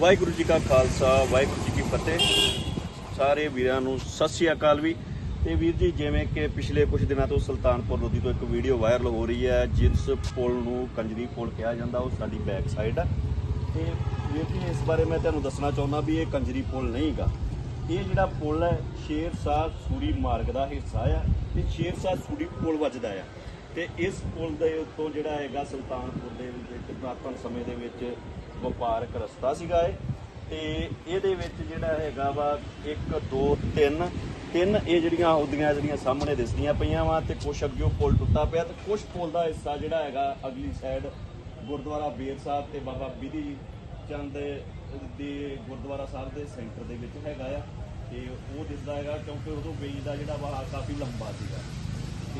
ਵਾਹਿਗੁਰੂ ਜੀ ਕਾ ਖਾਲਸਾ, ਵਾਹਿਗੁਰੂ ਜੀ ਕੀ ਫਤਿਹ। ਸਾਰੇ ਵੀਰਾਂ ਨੂੰ ਸਤਿ ਸ੍ਰੀ ਅਕਾਲ ਵੀ। ਤੇ ਵੀਰ ਜੀ, ਜਿਵੇਂ ਕਿ ਪਿਛਲੇ ਕੁਝ ਦਿਨਾਂ ਤੋਂ ਸੁਲਤਾਨਪੁਰ ਲੋਧੀ ਤੋਂ ਇੱਕ ਵੀਡੀਓ ਵਾਇਰਲ ਹੋ ਰਹੀ ਹੈ, ਜਿਸ ਪੁਲ ਨੂੰ ਕੰਜਰੀ ਪੁਲ ਕਿਹਾ ਜਾਂਦਾ, ਉਹ ਸਾਡੀ ਬੈਕ ਸਾਈਡ ਆ। ਤੇ ਵੀਰ ਜੀ, ਇਸ ਬਾਰੇ ਮੈਂ ਤੁਹਾਨੂੰ ਦੱਸਣਾ ਚਾਹੁੰਦਾ ਵੀ ਇਹ ਕੰਜਰੀ ਪੁਲ ਨਹੀਂਗਾ। ਇਹ ਜਿਹੜਾ ਪੁਲ ਹੈ ਸ਼ੇਰ ਸ਼ੇਰਸ਼ਾਹ ਸੂਰੀ ਮਾਰਗ ਦਾ ਹਿੱਸਾ ਆ, ਤੇ ਸ਼ੇਰਸ਼ਾਹ ਸੂਰੀ ਪੁਲ ਵੱਜਦਾ ਆ। ਤੇ ਇਸ ਪੁਲ ਦੇ ਉੱਤੋਂ ਜਿਹੜਾ ਹੈਗਾ ਸੁਲਤਾਨਪੁਰ ਦੇ ਵਿੱਚ ਪ੍ਰਾਤਨ ਸਮੇਂ ਦੇ ਵਿੱਚ ਵਪਾਰਕ ਰਸਤਾ ਸੀਗਾ ਇਹ। ਤੇ ਇਹਦੇ ਵਿੱਚ ਜਿਹੜਾ ਹੈਗਾ ਵਾ 1 2 3 ਤਿੰਨ ਇਹ ਜਿਹੜੀਆਂ ਉਹਦੀਆਂ ਜਿਹੜੀਆਂ ਸਾਹਮਣੇ ਦਿਸਦੀਆਂ ਪਈਆਂ ਵਾ ਤੇ ਕੁਛ ਅੱਗੇ ਪੁਲ ਟੁੱਟਾ ਪਿਆ ਤੇ ਕੁਛ ਪੁਲ ਦਾ ਹਿੱਸਾ ਜਿਹੜਾ ਹੈਗਾ ਅਗਲੀ ਸਾਈਡ ਗੁਰਦੁਆਰਾ ਬੇਰ ਸਾਹਿਬ ਤੇ ਬਾਬਾ ਬਿਧੀ ਚੰਦ ਦੇ ਗੁਰਦੁਆਰਾ ਸਾਹਿਬ ਦੇ ਸੈਂਟਰ ਦੇ ਵਿੱਚ ਹੈਗਾ ਆ ਤੇ ਉਹ ਦਿਸਦਾ ਹੈਗਾ ਕਿਉਂਕਿ ਉਦੋਂ ਵੇਈ ਦਾ ਜਿਹੜਾ ਵਾ ਕਾਫੀ ਲੰਬਾ ਸੀਗਾ।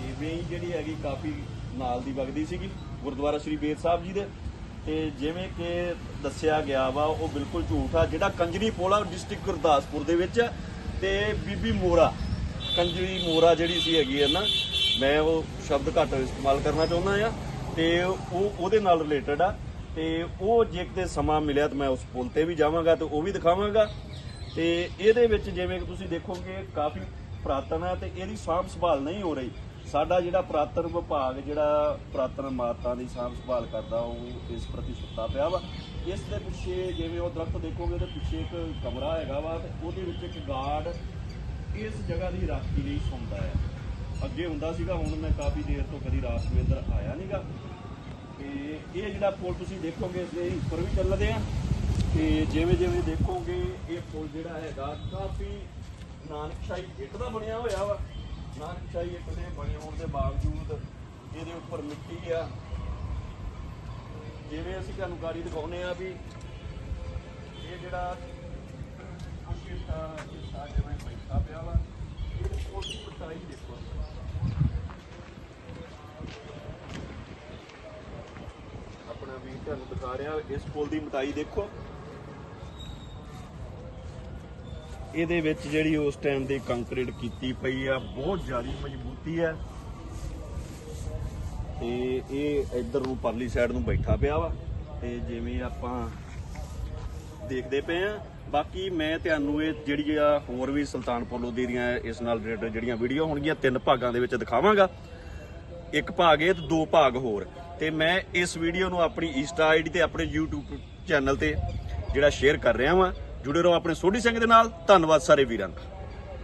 ਤੇ ਵੇਈ ਜਿਹੜੀ ਹੈਗੀ ਕਾਫੀ ਨਾਲ ਦੀ ਵਗਦੀ ਸੀਗੀ, ਗੁਰਦੁਆਰਾ ਸ੍ਰੀ ਬੇਰ ਸਾਹਿਬ ਜੀ ਦੇ। ਤੇ ਜਿਵੇਂ ਕਿ ਦੱਸਿਆ ਗਿਆ ਵਾ, ਉਹ ਬਿਲਕੁਲ ਝੂਠ ਆ। ਜਿਹੜਾ ਕੰਜਰੀ ਪੋਲਾ ਡਿਸਟ੍ਰਿਕਟ ਗੁਰਦਾਸਪੁਰ ਦੇ ਵਿੱਚ ਆ, ਤੇ ਬੀਬੀ ਮੋਰਾ, ਕੰਜਰੀ ਮੋਰਾ ਜਿਹੜੀ ਸੀ ਹੈਗੀ ਹੈ ਨਾ, ਮੈਂ ਉਹ ਸ਼ਬਦ ਘੱਟ ਇਸਤੇਮਾਲ ਕਰਨਾ ਚਾਹੁੰਦਾ ਆ, ਤੇ ਉਹ ਉਹਦੇ ਨਾਲ ਰਿਲੇਟਡ ਆ। ਤੇ ਉਹ ਜੇ ਕਿਤੇ ਸਮਾਂ ਮਿਲਿਆ ਤਾਂ ਮੈਂ ਉਸ ਪੁਲ ਤੇ ਵੀ ਜਾਵਾਂਗਾ ਤੇ ਉਹ ਵੀ ਦਿਖਾਵਾਂਗਾ। ਤੇ ਇਹਦੇ ਵਿੱਚ ਜਿਵੇਂ ਕਿ ਤੁਸੀਂ ਦੇਖੋਗੇ, ਕਾਫੀ ਪੁਰਾਤਨ ਹੈ ਤੇ ਇਹਦੀ ਸਾਂਭ ਸੰਭਾਲ ਨਹੀਂ ਹੋ ਰਹੀ। ਸਾਡਾ ਜਿਹੜਾ ਪੁਰਾਤਨ ਵਿਭਾਗ, ਜਿਹੜਾ ਪੁਰਾਤਨ ਇਮਾਰਤਾਂ ਦੀ ਸਾਂਭ ਸੰਭਾਲ ਕਰਦਾ, ਉਹ ਇਸ ਪ੍ਰਤੀ ਸੁੱਤਾ ਪਿਆ ਵਾ। ਇਸ ਦੇ ਪਿੱਛੇ ਜਿਵੇਂ ਉਹ ਦਰਖਤ ਦੇਖੋਗੇ, ਉਹਦੇ ਪਿੱਛੇ ਇੱਕ ਕਮਰਾ ਹੈਗਾ ਵਾ ਤੇ ਉਹਦੇ ਵਿੱਚ ਇੱਕ ਗਾਰਡ ਇਸ ਜਗ੍ਹਾ ਦੀ ਰਾਖੀ ਲਈ ਸੌਂਦਾ ਹੈ। ਅੱਗੇ ਹੁੰਦਾ ਸੀਗਾ, ਹੁਣ ਮੈਂ ਕਾਫੀ ਦੇਰ ਤੋਂ ਕਦੀ ਰਾਤ ਨੂੰ ਇੱਧਰ ਆਇਆ ਨਹੀਂਗਾ ਤੇ ਇਹ ਜਿਹੜਾ ਪੁਲ ਤੁਸੀਂ ਦੇਖੋਗੇ, ਇਸ ਦੇ ਉੱਪਰ ਵੀ ਚੱਲਦੇ ਆ। ਤੇ ਜਿਵੇਂ ਜਿਵੇਂ ਦੇਖੋਗੇ, ਇਹ ਪੁਲ ਜਿਹੜਾ ਹੈਗਾ, ਕਾਫੀ ਨਾਨਕਸ਼ਾਹੀ ਇੱਟ ਦਾ ਬਣਿਆ ਹੋਇਆ ਵਾ। ਨਾਨਕਸ਼ਾਹੀ ਇੱਟ ਦੇ ਬਣੇ ਹੋਣ ਦੇ ਬਾਵਜੂਦ ਇਹਦੇ ਉੱਪਰ ਮਿੱਟੀ ਆ। ਜਿਵੇਂ ਅਸੀਂ ਤੁਹਾਨੂੰ ਗਾੜੀ ਦਿਖਾਉਨੇ ਆ ਵੀ ਇਹ ਜਿਹੜਾ ਕੁਛ ਹਿੱਸਾ ਹਿੱਸਾ ਜਿਵੇਂ ਬੈਠਾ ਪਿਆ ਵਾ, ਇਹ ਪੁਲ ਦੀ ਦੇਖੋ। ਆਪਣਾ ਵੀ ਤੁਹਾਨੂੰ ਦਿਖਾ ਰਿਹਾ, ਇਸ ਪੁਲ ਦੀ ਮਟਾਈ ਦੇਖੋ। ਇਹਦੇ ਵਿੱਚ ਜਿਹੜੀ ਉਸ ਟਾਈਮ ਦੀ ਕੰਕਰੀਟ ਕੀਤੀ ਪਈ ਆ, ਬਹੁਤ ਜ਼ਿਆਦਾ ਮਜ਼ਬੂਤੀ ਹੈ। ਤੇ ਇਹ ਇੱਧਰ ਨੂੰ ਪਰਲੀ ਸਾਈਡ ਨੂੰ ਬੈਠਾ ਪਿਆ ਵਾ, ਤੇ ਜਿਵੇਂ ਆਪਾਂ ਦੇਖਦੇ ਪਏ ਆ। ਬਾਕੀ ਮੈਂ ਤੁਹਾਨੂੰ ਇਹ ਜਿਹੜੀ ਆ ਹੋਰ ਵੀ ਸੁਲਤਾਨਪੁਰ ਲੋਧੀ ਦੀਆਂ ਇਸ ਨਾਲ ਰਿਲੇਟਡ ਜਿਹੜੀਆਂ ਵੀਡੀਓ ਹੋਣਗੀਆਂ, ਤਿੰਨ ਭਾਗਾਂ ਦੇ ਵਿੱਚ ਦਿਖਾਵਾਂਗਾ। ਇੱਕ ਭਾਗ ਇਹ ਤੇ ਦੋ ਭਾਗ ਹੋਰ। ਤੇ ਮੈਂ ਇਸ ਵੀਡੀਓ ਨੂੰ ਆਪਣੀ ਇੰਸਟਾ ਆਈਡੀ ਤੇ, ਆਪਣੇ YouTube ਚੈਨਲ ਤੇ ਜਿਹੜਾ ਸ਼ੇਅਰ ਕਰ ਰਿਹਾ ਵਾਂ। ਜੁੜੇ ਰਹੋ ਆਪਣੇ ਸੋਢੀ ਸਿੰਘ ਦੇ ਨਾਲ। ਧੰਨਵਾਦ ਸਾਰੇ ਵੀਰਾਂ ਦਾ।